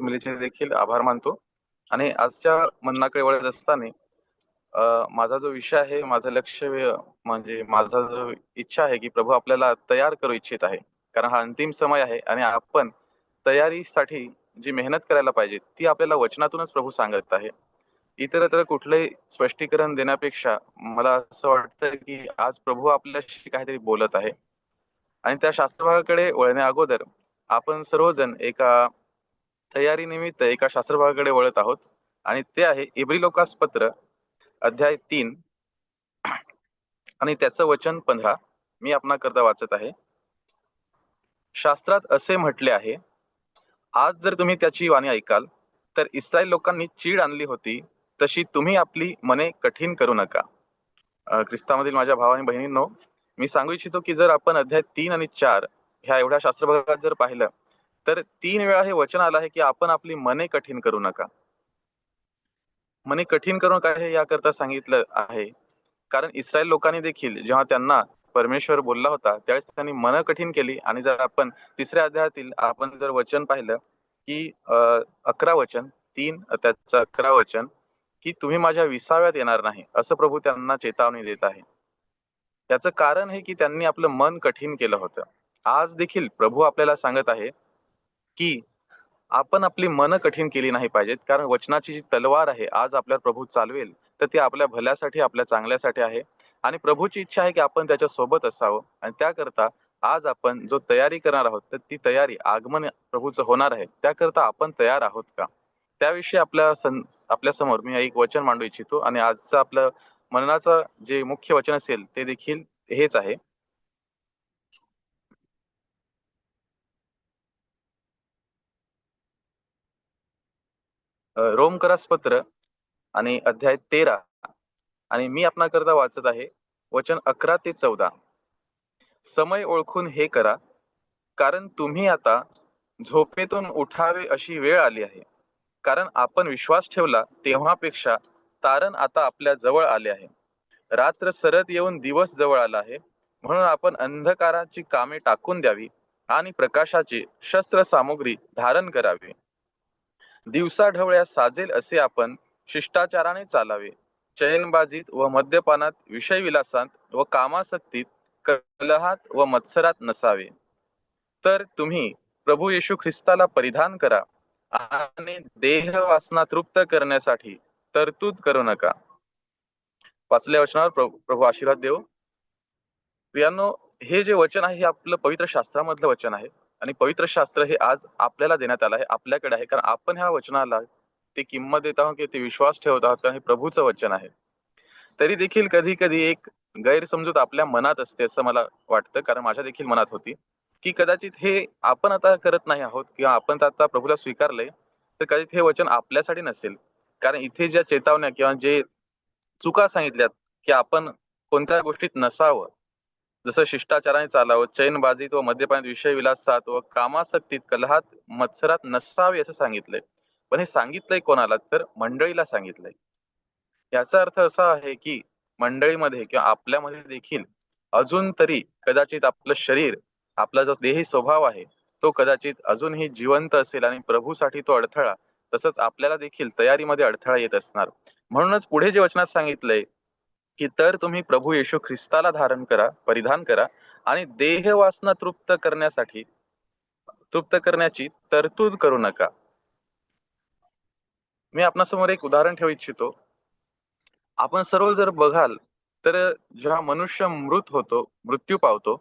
मिलीचे देखील आभार मानतो. आणि आजच्या मन्नाकडे वळत असताना माझा जो विषय आहे माझं लक्ष म्हणजे माझा जो इच्छा आहे की प्रभू आपल्याला तयार करू इच्छित आहे. कारण हा अंतिम समय आहे आणि आपण तयारीसाठी जी मेहनत करायला पाहिजे ती आपल्याला वचनातूनच प्रभू सांगत आहे. इतरत्र कुठलंही स्पष्टीकरण देण्यापेक्षा मला असं वाटतं की आज प्रभू आपल्याशी काहीतरी बोलत आहे. आणि त्या शास्त्रभागाकडे वळण्या अगोदर आपण सर्वजण एका तयारीनिमित्त एका शास्त्रभागाकडे वळत आहोत. आणि ते आहे इब्री लोकास पत्र अध्याय तीन. आणि त्याचं वचन पंधरा. मी आपणा करता वाचत आहे. शास्त्रात असे म्हटले आहे आज जर तुम्ही त्याची वाणी ऐकाल तर इस्रायल लोकांनी चीड आणली होती तशी तुम्ही आपली मने कठीण करू नका. ख्रिस्तामधील माझ्या भावा आणि बहिणींनो मी सांगू इच्छितो की जर आपण अध्याय तीन आणि चार ह्या एवढ्या शास्त्रभागात जर पाहिलं तर तीन वेळा हे वचन आलं आहे की आपण आपली मने कठीण करू नका. मने कठीण करू नका हे याकरता सांगितलं आहे? कारण इस्रायल लोकांनी देखील जेव्हा त्यांना परमेश्वर बोलला होता त्यावेळेस त्यांनी मन कठीण केली आणि जर आपण तिसऱ्या अध्यायातील आपण जर वचन पाहिलं की अं, अकरा वचन तीन त्याचं अकरा वचन की तुम्ही माझ्या विसाव्यात येणार नाही असं प्रभू त्यांना चेतावणी देत आहे. त्याचं कारण हे की त्यांनी आपलं मन कठीण केलं होतं. आज देखील प्रभू आपल्याला सांगत आहे की आपण आपली मन कठीण केली नाही पाहिजेत. कारण वचनाची जी तलवार आहे आज आपल्यावर प्रभू चालवेल तर ती आपल्या भल्यासाठी आपल्या चांगल्यासाठी आहे. आणि प्रभूची इच्छा आहे की आपण त्याच्या सोबत असावं. आणि त्याकरता आज आपण जो तयारी करणार आहोत तर ती तयारी आगमन प्रभूचं होणार आहे. त्याकरता आपण तयार आहोत का? त्याविषयी आपल्या सं आपल्यासमोर मी एक वचन मांडू इच्छितो. आणि आजचं आपलं मननाचं जे मुख्य वचन असेल ते देखील हेच आहे. रोमकरास पत्र आणि अध्याय तेरा. आणि मी आपणाकरता वाचत आहे वचन अकरा ते चौदा. समय ओळखून हे करा कारण तुम्ही आता झोपेतून उठावे अशी वेळ आली आहे. कारण आपण विश्वास ठेवला तेव्हापेक्षा तारण आता आपल्या जवळ आले आहे. रात्र सरत येऊन दिवस जवळ आला आहे म्हणून आपण अंधकाराची कामे टाकून द्यावी आणि प्रकाशाची शस्त्र सामुग्री धारण करावी. दिवसाढवळ्या साजेल असे आपण शिष्टाचाराने चालावे. चयनबाजीत व मद्यपानात विषयविलासात व कामासक्तीत कलहात व मत्सरात नसावे. तर तुम्ही प्रभू येशू ख्रिस्ताला परिधान करा आणि देह वासना तृप्त करण्यासाठी तरतूद करू नका. वाचल्या वचनावर प्रभू प्रभू आशीर्वाद देव. प्रियानो हे जे वचन आहे हे आपलं पवित्र शास्त्रामधलं वचन आहे. आणि पवित्र शास्त्र हे आज आपल्याला देण्यात आलं आहे आपल्याकडे आहे. कारण आपण ह्या वचनाला ते किंमत देत आहोत किंवा ते विश्वास ठेवत आहोत कारण हे प्रभूचं वचन आहे. तरी देखील कधी कधी एक गैरसमजूत आपल्या मनात असते असं मला वाटतं कारण माझ्या देखील मनात होती की कदाचित हे आपण आता करत नाही आहोत किंवा आपण तर आता प्रभूला स्वीकारले तर कदाचित हे वचन आपल्यासाठी नसेल. कारण इथे ज्या चेतावण्या किंवा जे चुका सांगितल्यात की आपण कोणत्या गोष्टीत नसावं जसं शिष्टाचाराने चालावं चैनबाजीत व मद्यपानात विषय विलासात व कामासक्तीत कलहात मत्सरात नसावे असं सांगितलंय. पण हे सांगितलंय कोणाला? तर मंडळीला सांगितलंय. याचा अर्थ असा आहे की मंडळीमध्ये किंवा आपल्यामध्ये देखील अजून तरी कदाचित आपलं शरीर आपला जो देही स्वभाव आहे तो कदाचित अजूनही जिवंत असेल आणि प्रभूसाठी तो अडथळा तसंच आपल्याला देखील तयारीमध्ये अडथळा येत असणार. म्हणूनच पुढे जे वचनात सांगितलंय की तर तुम्ही प्रभू येशू ख्रिस्ताला धारण करा परिधान करा आणि देह वासना तृप्त करण्यासाठी तृप्त करण्याची तरतूद करू नका. मी आपणासमोर एक उदाहरण ठेवू इच्छितो. आपण सर्व जर बघाल तर जेव्हा मनुष्य मृत होतो मृत्यू पावतो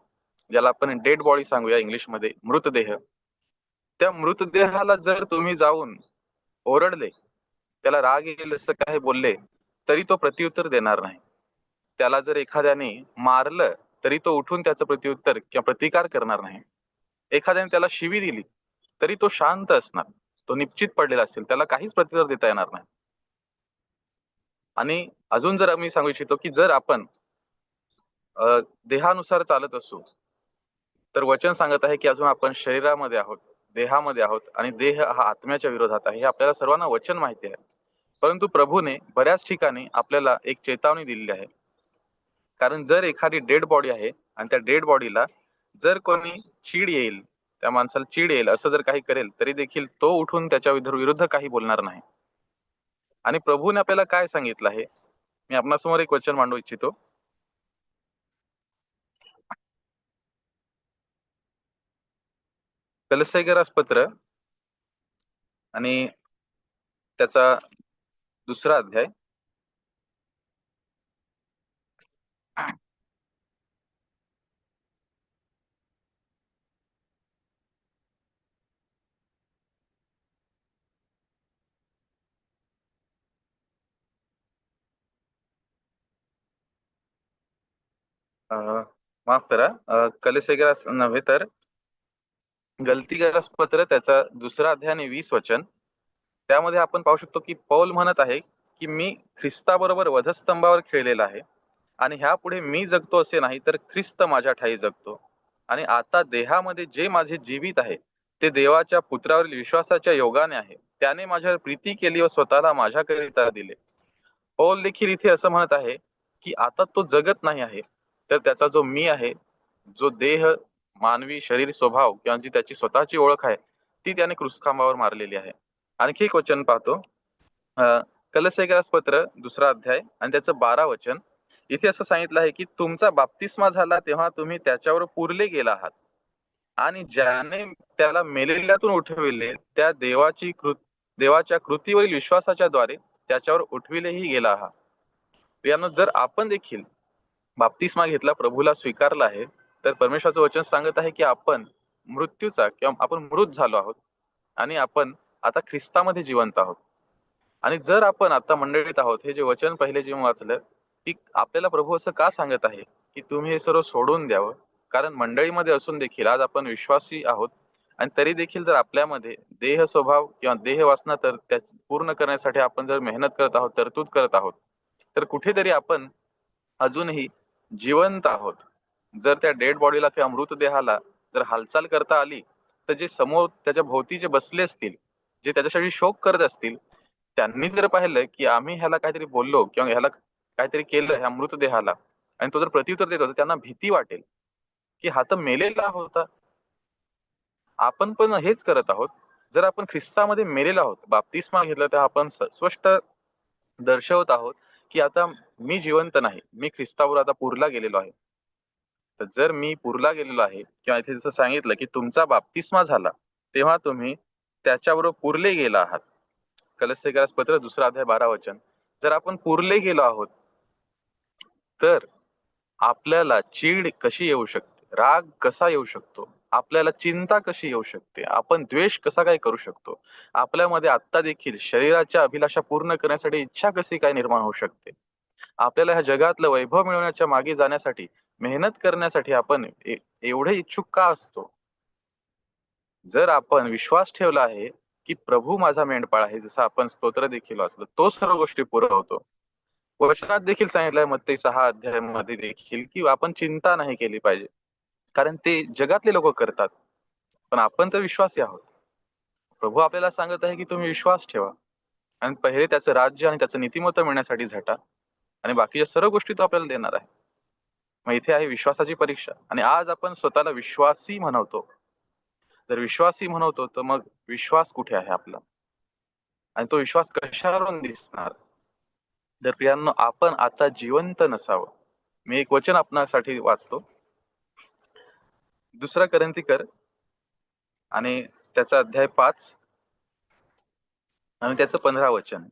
ज्याला आपण डेड बॉडी सांगूया इंग्लिशमध्ये मृतदेह त्या मृतदेहाला जर तुम्ही जाऊन ओरडले त्याला राग येईल असं काही बोलले तरी तो प्रत्युत्तर देणार नाही. त्याला जर एखाद्याने मारलं तरी तो उठून त्याचं प्रत्युत्तर किंवा प्रतिकार करणार नाही. एखाद्याने त्याला शिवी दिली तरी तो शांत असणार. तो निश्चित पडलेला असेल त्याला काहीच प्रतिकार देता येणार नाही. आणि अजून जर मी सांगू इच्छितो की जर आपण देहानुसार चालत असू तर वचन सांगत आहे की अजून आपण शरीरामध्ये आहोत देहामध्ये आहोत आणि देह हा आत्म्याच्या विरोधात आहे हे आपल्याला सर्वांना वचन माहिती आहे. परंतु प्रभूने बऱ्याच ठिकाणी आपल्याला एक चेतावणी दिलेली आहे. कारण जर एखादी डेड बॉडी आहे आणि त्या डेड बॉडीला जर कोणी चीड येईल त्या माणसाला चीड येईल असं जर काही करेल तरी देखील तो उठून त्याच्या विरुद्ध विरुद्ध काही बोलणार नाही. आणि प्रभूने आपल्याला काय सांगितलं आहे? मी आपणासमोर एक वचन मांडू इच्छितो. कलसेगरास पत्र आणि त्याचा दुसरा अध्याय माफ करा. कलेस वगैरे नव्हे तर गलतीगरस पत्र त्याचा दुसरा अध्याय आणि वीस वचन. त्यामध्ये आपण पाहू शकतो की पौल म्हणत आहे की मी ख्रिस्ताबरोबर वधस्तंभावर खेळलेला आहे आणि ह्यापुढे मी जगतो असे नाही तर ख्रिस्त माझ्या ठाई जगतो. आणि आता देहामध्ये जे माझे जीवित आहे ते देवाच्या पुत्रावरील विश्वासाच्या योगाने आहे. त्याने माझ्यावर प्रीती केली व स्वतःला माझ्याकरिता दिले. पौल देखील इथे असं म्हणत आहे की आता तो जगत नाही आहे. तर त्याचा जो मी आहे जो देह मानवी शरीर स्वभाव किंवा जी त्याची स्वतःची ओळख आहे ती त्याने कृषखांबावर मारलेली आहे. आणखी एक वचन पाहतो. कलसेगास पत्र दुसरा अध्याय आणि त्याचं बारा वचन. इथे असं सांगितलं आहे की तुमचा बाप्तिस्मा झाला तेव्हा तुम्ही त्याच्यावर पुरले गेला आहात. आणि ज्याने त्याला मेलेल्यातून उठविले त्या देवाची कृत देवाच्या कृतीवरील विश्वासाच्या द्वारे त्याच्यावर उठविलेही गेला आहात. यानं जर आपण देखील बाप्तिस्मा घेतला प्रभूला स्वीकारला आहे तर परमेश्वराचं वचन सांगत आहे की आपण मृत्यूचा किंवा आपण मृत झालो आहोत आणि आपण आता ख्रिस्तामध्ये जिवंत आहोत. आणि जर आपण आता मंडळीत आहोत हे जे वचन पहिले जे वाचलं की आपल्याला प्रभू असं का सांगत आहे? की तुम्ही हे सर्व सोडून द्यावं? कारण मंडळीमध्ये असून देखील आज आपण विश्वासी आहोत आणि तरी देखील जर आपल्यामध्ये देह स्वभाव किंवा देह वासना तर त्या पूर्ण करण्यासाठी आपण जर मेहनत करत आहोत तरतूद करत आहोत तर कुठेतरी आपण अजूनही जिवंत आहोत. जर त्या डेड बॉडीला किंवा मृतदेहाला जर हालचाल करता आली तर जे समोर त्याच्या भोवती जे बसले असतील जे त्याच्यासाठी शोक करत असतील त्यांनी जर पाहिलं की आम्ही ह्याला काहीतरी बोललो किंवा ह्याला काहीतरी केलं ह्या मृतदेहाला आणि तो जर प्रत्युत्तर देत होता त्यांना भीती वाटेल की हा तर मेलेला होता. आपण पण हेच करत आहोत. जर आपण ख्रिस्तामध्ये मेलेला आहोत बाप्तिस्मा घेतला तर आपण स्पष्ट दर्शवत आहोत. की आता मी जिवंत नाही मी ख्रिस्तावर आता पुरला गेलेलो आहे. तर जर मी पुरला गेलेलो आहे किंवा इथे जसं सांगितलं की तुमचा बाप्तिस्मा झाला तेव्हा तुम्ही त्याच्याबरोबर पुरले गेला आहात. कलसेगास पत्र दुसरा अध्याय बारा वचन. जर आपण पुरले गेलो आहोत तर आपल्याला चीड कशी येऊ शकते? राग कसा येऊ शकतो? आपल्याला चिंता कशी येऊ शकते? आपण द्वेष कसा काय करू शकतो? आपल्यामध्ये आत्ता देखील शरीराच्या अभिलाषा पूर्ण करण्यासाठी इच्छा कशी काय निर्माण होऊ शकते? आपल्याला ह्या जगातलं वैभव मिळवण्याच्या मागे जाण्यासाठी मेहनत करण्यासाठी आपण एवढे इच्छुक का असतो? जर आपण विश्वास ठेवला आहे की प्रभू माझा मेंढपाळ आहे जसं आपण स्तोत्र देखील वाचलं तो सर्व गोष्टी पुरवतो वचनात देखील सांगितलंय मग ते सहा अध्यायामध्ये देखील की आपण चिंता नाही केली पाहिजे. कारण ते जगातले लोक करतात. पण आपण तर विश्वासी आहोत. प्रभू आपल्याला सांगत आहे की तुम्ही विश्वास ठेवा. आणि पहिले त्याचं राज्य आणि त्याचं नीतिमत्व मिळण्यासाठी झटा. आणि बाकीच्या सर्व गोष्टी तो आपल्याला देणार आहे. मग इथे आहे विश्वासाची परीक्षा. आणि आज आपण स्वतःला विश्वासी म्हणवतो. जर विश्वासी म्हणवतो तर मग विश्वास कुठे आहे आपला? आणि तो विश्वास कशावरून दिसणार? जर प्रियांनो आपण आता जिवंत नसावं. मी एक वचन आपणासाठी वाचतो. दुसरा करंतीकर आणि त्याचा अध्याय पाच आणि त्याचं पंधरा वचन.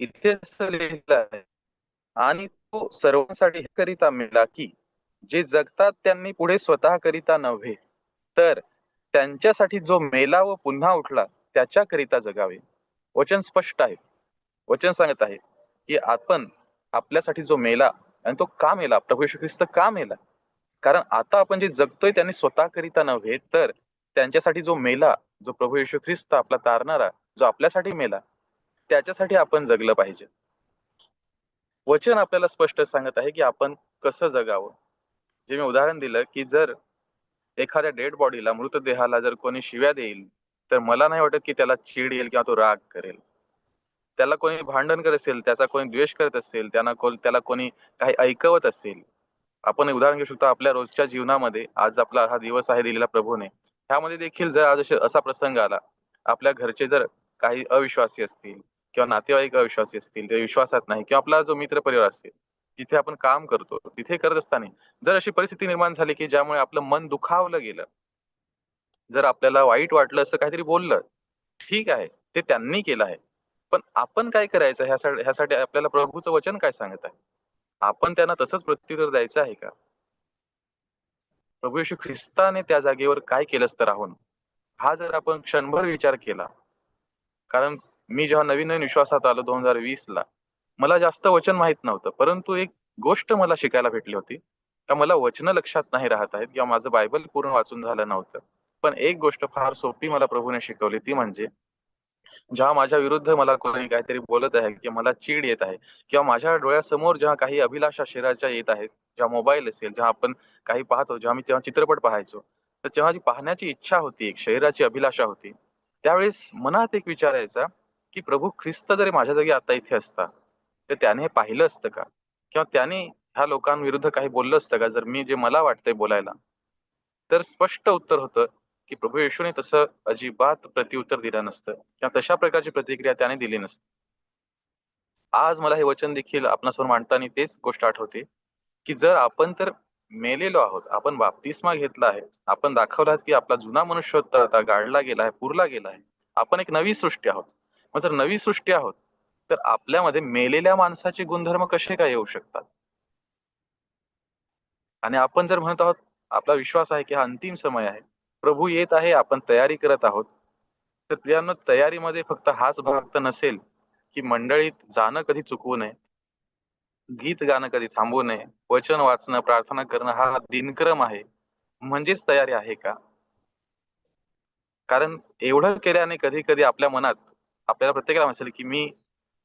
इथे असं लिहिलं आहे आणि तो सर्वांसाठी हे करिता मिळाला की जे जगतात त्यांनी पुढे स्वतः करिता नव्हे तर त्यांच्यासाठी जो मेला व पुन्हा उठला त्याच्याकरिता जगावे. वचन स्पष्ट आहे. वचन सांगत आहे की आपण आपल्यासाठी जो मेला आणि तो का मेला? प्रभू येशू ख्रिस्त का मेला? कारण आता आपण जे जगतोय त्यांनी स्वतःकरिता नव्हे तर त्यांच्यासाठी जो मेला जो प्रभू येशू ख्रिस्त आपला तारणारा जो आपल्यासाठी मेला त्याच्यासाठी आपण जगलं पाहिजे. वचन आपल्याला स्पष्ट सांगत आहे की आपण कसं जगावं? जे मी उदाहरण दिलं की जर एखाद्या डेड बॉडीला मृतदेहाला जर कोणी शिव्या देईल तर मला नाही वाटत की त्याला चीड येईल किंवा तो राग करेल. त्याला कोणी भांडण करत असेल त्याचा कोणी द्वेष करत असेल त्यांना कोण त्याला कोणी काही ऐकवत असेल आपण उदाहरण घेऊ शकतो आपल्या रोजच्या जीवनामध्ये. आज आपला हा दिवस आहे दिलेला प्रभूने. ह्यामध्ये देखील जर आज असा प्रसंग आला आपल्या घरचे जर काही अविश्वासी असतील किंवा नातेवाईक अविश्वासी असतील ते विश्वासात नाही किंवा आपला जो मित्र परिवार असेल जिथे आपण काम करतो तिथे करत असताना जर अशी परिस्थिती निर्माण झाली की ज्यामुळे आपलं मन दुखावलं गेलं जर आपल्याला वाईट वाटलं असं काहीतरी बोललं ठीक आहे ते त्यांनी केलं आहे. पण आपण काय करायचं? ह्यासाठी ह्यासाठी आपल्याला प्रभूचं वचन काय सांगत आहे? आपण त्यांना तसंच प्रत्युत्तर द्यायचं आहे का? प्रभू येशू ख्रिस्ताने त्या जागेवर काय केलं असतं राहून? हा जर आपण क्षणभर विचार केला कारण मी जेव्हा नवीन नवीन विश्वासात आलो दोन हजार वीस ला मला जास्त वचन माहीत नव्हतं परंतु एक गोष्ट मला शिकायला भेटली होती. का मला वचन लक्षात नाही राहत आहेत किंवा माझं बायबल पूर्ण वाचून झालं नव्हतं. पण एक गोष्ट फार सोपी मला प्रभूने शिकवली ती म्हणजे जेव्हा माझ्या विरुद्ध मला कोणी काहीतरी बोलत आहे किंवा मला चीड येत आहे किंवा माझ्या डोळ्यासमोर जेव्हा काही अभिलाषा शरीराच्या येत आहेत जेव्हा मोबाईल असेल जेव्हा आपण काही पाहतो जेव्हा मी तेव्हा चित्रपट पाहायचो तर तेव्हा जी पाहण्याची इच्छा होती एक शरीराची अभिलाषा होती त्यावेळेस मनात एक विचारायचा की प्रभू ख्रिस्त जरी माझ्या जागी आता इथे असता तर त्याने हे पाहिलं असतं का? किंवा त्याने ह्या लोकांविरुद्ध काही बोललं असतं का? जर मी जे मला वाटतंय बोलायला. तर स्पष्ट उत्तर होतं की प्रभू येशूने तसं अजिबात प्रत्युत्तर दिलं नसतं. किंवा तशा प्रकारची प्रतिक्रिया त्याने दिली नसती. आज मला हे वचन देखील आपणासमोर मांडताना तेच गोष्ट आठवते की जर आपण तर मेलेलो आहोत आपण बाप्तिस्मा घेतला आहे आपण दाखवला की आपला जुना मनुष्य होता आता गाडला गेला आहे पुरला गेला आहे आपण एक नवी सृष्टी आहोत. मग जर नवी सृष्टी आहोत तर आपल्यामध्ये मेलेल्या माणसाचे गुणधर्म कसे काय येऊ शकतात? आणि आपण जर म्हणत आहोत आपला विश्वास आहे की हा अंतिम समय आहे प्रभू येत आहे आपण तयारी करत आहोत. तर प्रियांनो तयारीमध्ये फक्त हाच भाग तर नसेल की मंडळीत जाणं कधी चुकवू नये गीत गाणं कधी थांबवू नये वचन वाचणं प्रार्थना करणं हा दिनक्रम आहे. म्हणजेच तयारी आहे का? कारण एवढं केल्याने कधी कधी आपल्या मनात आपल्याला प्रत्येकाला असेल की मी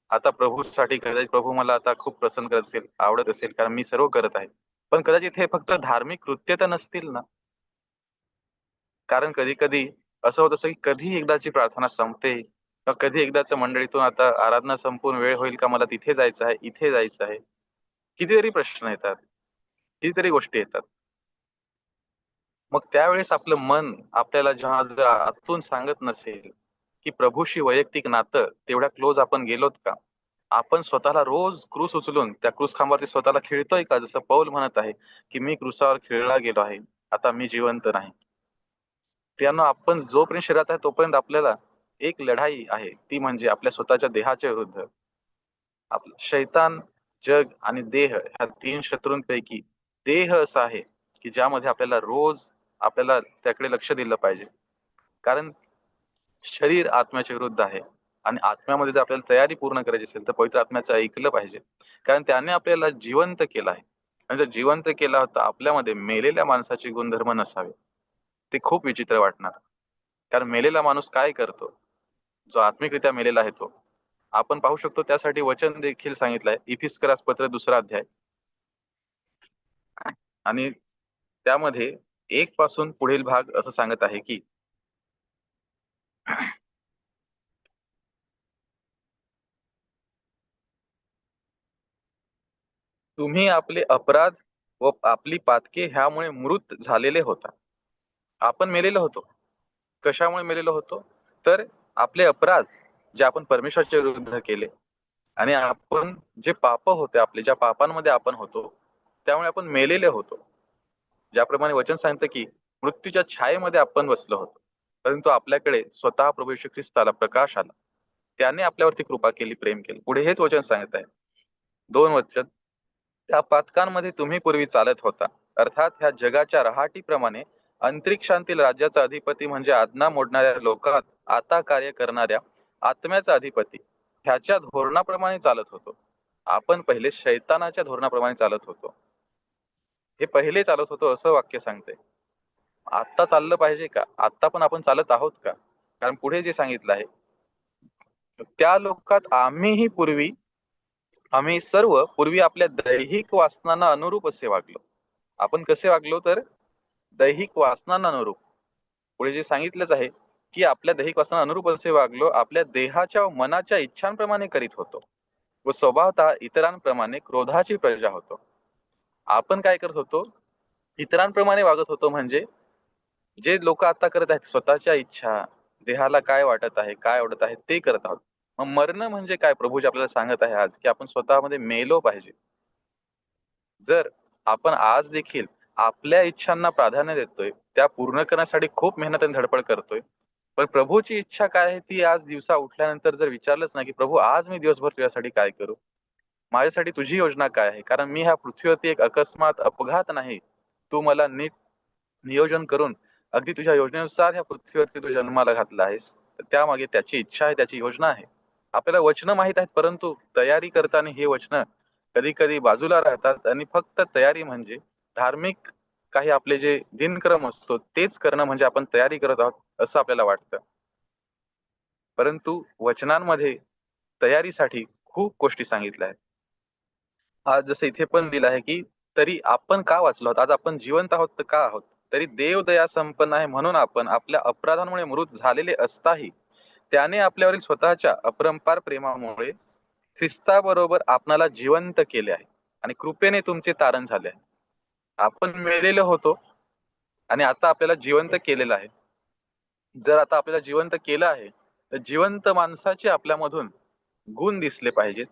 आता प्रभूसाठी कदाचित प्रभू मला आता खूप प्रसन्न करत असेल आवडत असेल कारण मी सर्व करत आहे. पण कदाचित हे फक्त धार्मिक कृत्य तर नसतील ना? कारण कधी कधी असं होत असतं की कधी एकदाची प्रार्थना संपते. किंवा कधी एकदाच मंडळीतून आता आराधना संपून वेळ होईल का? मला तिथे जायचं आहे इथे जायचं आहे. कितीतरी प्रश्न येतात. कितीतरी गोष्टी येतात. मग त्यावेळेस आपलं मन आपल्याला जेव्हा जर आतून सांगत नसेल की प्रभूशी वैयक्तिक नातं तेवढ्या क्लोज आपण गेलोत का? आपण स्वतःला रोज क्रूस उचलून त्या क्रूस खांबावरती स्वतःला खेळतोय का? जसं पौल म्हणत आहे की मी क्रुसावर खेळला गेलो आहे. आता मी जिवंत नाही. त्यांना आपण जोपर्यंत शरीरात आहे तोपर्यंत आपल्याला एक लढाई आहे. ती म्हणजे आपल्या स्वतःच्या देहाच्या विरुद्ध. आपलं शैतान जग आणि देह ह्या तीन शत्रूंपैकी देह असा आहे की ज्यामध्ये आपल्याला रोज आपल्याला त्याकडे लक्ष दिलं पाहिजे. कारण शरीर आत्म्याच्या विरुद्ध आहे आणि आत्म्यामध्ये जर आपल्याला तयारी पूर्ण करायची असेल तर पवित्र आत्म्याचं ऐकलं पाहिजे. कारण त्याने आपल्याला जिवंत केलं आहे. आणि जर जिवंत केला होता आपल्यामध्ये मेलेल्या माणसाचे गुणधर्म नसावे. ते खूप विचित्र वाटणार. कारण मेलेला माणूस काय करतो? जो आत्मिकरित्या मेलेला आहे तो. आपण पाहू शकतो त्यासाठी वचन देखील सांगितलंय. इफिस्करास पत्र दुसरा अध्याय. आणि त्यामध्ये एक पासून पुढील भाग असं सांगत आहे की तुम्ही आपले अपराध व आपली पातके ह्यामुळे मृत झालेले होता. आपण मेलेलो होतो. कशामुळे मेलेलो होतो? तर आपले अपराध जे आपण परमेश्वरच्या विरुद्ध केले आणि आपण जे पाप होते आपले ज्या पापांमध्ये आपण होतो त्यामुळे आपण मेलेले होतो. ज्याप्रमाणे वचन सांगतं की मृत्यूच्या छायेमध्ये आपण बसलो होतो. परंतु आपल्याकडे स्वतः प्रभू येशू ख्रिस्ताला प्रकाश आला. त्याने आपल्यावरती कृपा केली प्रेम केलं. पुढे हेच वचन सांगत आहे. दोन वचन. त्या पातकांमध्ये तुम्ही पूर्वी चालत होता. अर्थात ह्या जगाच्या रहाटीप्रमाणे अंतरिक्षांतील राज्याचा अधिपती म्हणजे आज्ञा मोडणाऱ्या लोकात आता कार्य करणाऱ्या आत्म्याचा अधिपती ह्याच्या धोरणाप्रमाणे चालत होतो. आपण पहिले शैतानाच्या धोरणाप्रमाणे चालत होतो. हे पहिले चालत होतो असं वाक्य सांगते. आत्ता चाललं पाहिजे का? आत्ता पण आपण चालत आहोत का? कारण पुढे जे सांगितलं आहे त्या लोकात आम्हीही पूर्वी आम्ही सर्व पूर्वी आपल्या दैहिक वासनांना अनुरूप असे वागलो. आपण कसे वागलो तर? दैहिक वासनांना अनुरूप. पुढे जे सांगितलंच आहे की आपल्या दैहिक वासना अनुरूप असे वागलो आपल्या देहाच्या मनाच्या इच्छांप्रमाणे करीत होतो. व स्वभावतः इतरांप्रमाणे क्रोधाची प्रजा होतो. आपण काय करत होतो? इतरांप्रमाणे वागत होतो म्हणजे जे लोक आता करत आहेत स्वतःच्या इच्छा देहाला काय वाटत आहे काय आवडत आहे ते करत आहोत. मग मरण म्हणजे काय? प्रभूजी आपल्याला सांगत आहे आज की आपण स्वतःमध्ये मेलो पाहिजे. जर आपण आज देखील आपल्या इच्छांना प्राधान्य देतोय त्या पूर्ण करण्यासाठी खूप मेहनत आणि धडपड करतोय. पण प्रभूची इच्छा काय आहे ती आज दिवसा उठल्यानंतर जर विचारलंच ना की प्रभू आज मी दिवसभर तुझ्यासाठी काय करू? माझ्यासाठी तुझी योजना काय आहे? कारण मी ह्या पृथ्वीवरती एक अकस्मात अपघात नाही. तू मला नीट नियोजन करून अगदी तुझ्या योजनेनुसार ह्या पृथ्वीवरती तू जन्माला घातला आहेस. त्यामागे त्याची इच्छा आहे त्याची योजना आहे. आपल्याला वचन माहीत आहेत परंतु तयारी करताना हे वचन कधी कधी बाजूला राहतात आणि फक्त तयारी म्हणजे धार्मिक काही आपले जे दिनक्रम असतो तेच करणं म्हणजे आपण तयारी करत आहोत असं आपल्याला वाटतं. परंतु वचनांमध्ये तयारीसाठी खूप गोष्टी सांगितल्या आहेत. आज जसं इथे पण दिलं आहे की तरी आपण का वाचलो आहोत? आज आपण जिवंत आहोत तर का आहोत? तरी देव दया संपन्न आहे म्हणून आपण आपल्या अपराधांमुळे मृत झालेले असताही त्याने आपल्यावरील स्वतःच्या अपरंपार प्रेमामुळे ख्रिस्ताबरोबर आपणाला जिवंत केले आहे. आणि कृपेने तुमचे तारण झाले आहे. आपण मिळलेलो होतो आणि आता आपल्याला जिवंत केलेलं आहे. जर आता आपल्याला जिवंत केलं आहे तर जिवंत माणसाचे आपल्यामधून गुण दिसले पाहिजेत.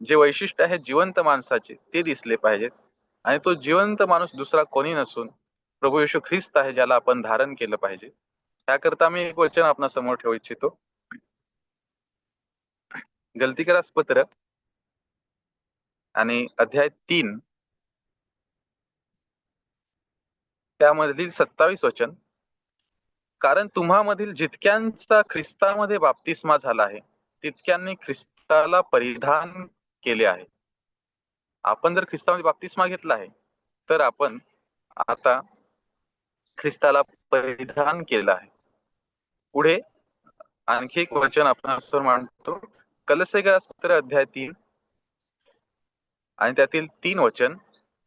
जे वैशिष्ट्य आहे जिवंत माणसाचे ते दिसले पाहिजेत. आणि तो जिवंत माणूस दुसरा कोणी नसून प्रभू येशू ख्रिस्त आहे ज्याला आपण धारण केलं पाहिजे. त्याकरता मी एक वचन आपणा समोर ठेवू इच्छितो. गलतीकरास पत्र आणि अध्याय तीन त्यामधील सत्तावीस वचन कारण तुम्हामधील जितक्यांचा ख्रिस्तामध्ये बाप्तिस्मा झाला आहे तितक्यांनी ख्रिस्ताला परिधान केले आहे. आपण जर ख्रिस्तामध्ये बाप्तिस्मा घेतला आहे तर आपण आता ख्रिस्ताला परिधान केलं आहे. पुढे आणखी एक वचन आपण असं मांडतो कलसेकरास्पत्र अध्याय तीन आणि त्यातील तीन वचन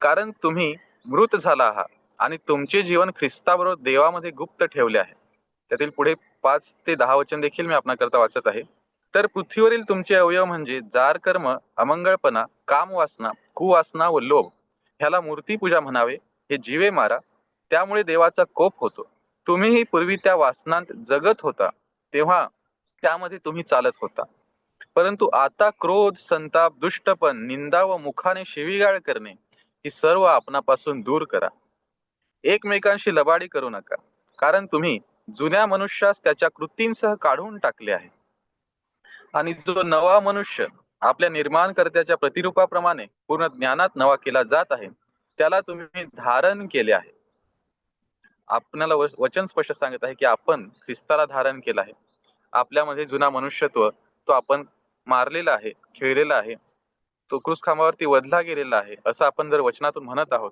कारण तुम्ही मृत झाला आहात. आणि तुमचे जीवन ख्रिस्ताबरोबर देवामध्ये गुप्त ठेवले आहे. त्यातील पुढे पाच ते दहा वचन देखील मी आपणाकरता वाचत आहे. तर पृथ्वीवरील तुमचे अवयव म्हणजे जार कर्म अमंगळपणा कामवासना कुवासना व लोभ ह्याला मूर्तीपूजा म्हणावे हे जीवे मारा त्यामुळे देवाचा कोप होतो. तुम्हीही पूर्वी त्या वासनांत जगत होता तेव्हा त्यामध्ये तुम्ही चालत होता. परंतु आता क्रोध संताप दुष्टपण निंदा व मुखाने शिवीगाळ करणे ही सर्व आपणापासून दूर करा. एकमेकांशी लबाडी करू नका. कारण तुम्ही जुन्या मनुष्यास त्याच्या कृतींसह काढून टाकले आहे. आणि जो नवा मनुष्य आपल्या निर्माणकर्त्याच्या प्रतिरूपाप्रमाणे पूर्ण ज्ञानात नवा केला जात आहे त्याला तुम्ही धारण केले आहे. आपल्याला वचन स्पष्ट सांगत आहे की आपण ख्रिस्ताला धारण केलं आहे. आपल्यामध्ये जुना मनुष्यत्व तो आपण मारलेला आहे खेळलेला आहे. तो क्रूस खांबावरती वधला गेलेला आहे असं आपण जर वचनातून म्हणत आहोत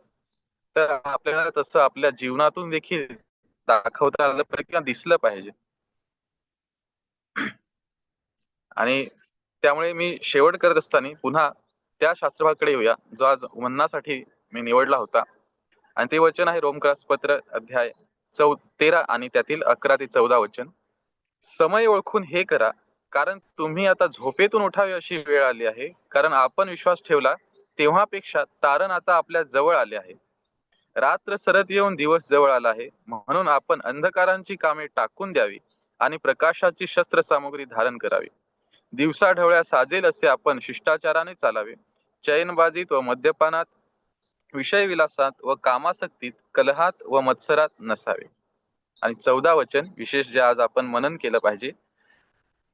तर आपल्याला तसं आपल्या जीवनातून देखील दाखवता आलं पाहिजे किंवा दिसलं पाहिजे. आणि त्यामुळे मी शेवट करत असताना पुन्हा त्या शास्त्रभागाकडे येऊया जो आज म्हणण्यासाठी मी निवडला होता. आणि ते वचन आहे रोमक्रास पत्र अध्याय चौ तेरा आणि त्यातील अकरा ते चौदा वचन. समय ओळखून हे करा कारण तुम्ही आता झोपेतून उठावे अशी वेळ आली आहे. कारण आपण विश्वास ठेवला तेव्हापेक्षा तारण आता आपल्या जवळ आले आहे. रात्र सरत येऊन दिवस जवळ आला आहे. म्हणून आपण अंधकारांची कामे टाकून द्यावी आणि प्रकाशाची शस्त्र सामग्री धारण करावी. दिवसा ढवळ्या साजेल असे आपण शिष्टाचाराने चालावे. चयनबाजीत व मद्यपानात विषय विलासात व कामासक्तीत कलहात व मत्सरात नसावे. आणि चौदा वचन विशेष जे आज आपण मनन केलं पाहिजे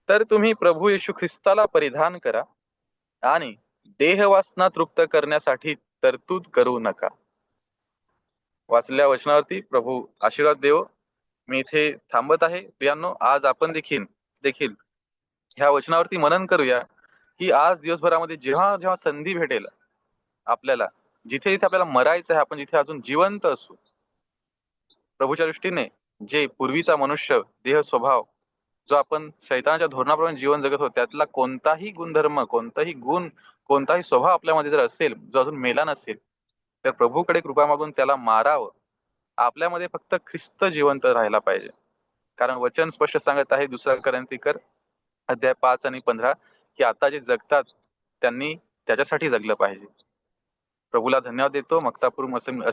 तर तुम्ही प्रभू येशू ख्रिस्ताला परिधान करा आणि देहवासना तृप्त करण्यासाठी तरतूद करू नका. वाचलेल्या वचनावरती प्रभू आशीर्वाद देव. मी इथे थांबत आहे. प्रियांनो आज आपण देखील देखील ह्या वचनावरती मनन करूया की आज दिवसभरामध्ये जेव्हा जेव्हा संधी भेटेल आपल्याला जिथे जिथे आपल्याला मरायचं आहे आपण जिथे अजून जिवंत असू. प्रभूच्या दृष्टीने जे पूर्वीचा मनुष्य देह स्वभाव जो आपण शैतानाच्या धोरणाप्रमाणे जीवन जगत होतो त्यातला कोणताही गुणधर्म कोणताही गुण कोणताही स्वभाव आपल्यामध्ये जर असेल जो अजून मेला नसेल तर प्रभूकडे कृपा मागून त्याला मारावं. आपल्यामध्ये फक्त ख्रिस्त जिवंत राहायला पाहिजे. कारण वचन स्पष्ट सांगत आहे दुसरा करंतीकर अध्याय पाच आणि पंधरा की आता जे जगतात त्यांनी त्याच्यासाठी जगलं पाहिजे. प्रभूला धन्यवाद देतो. मक्तापूर असेंब्ली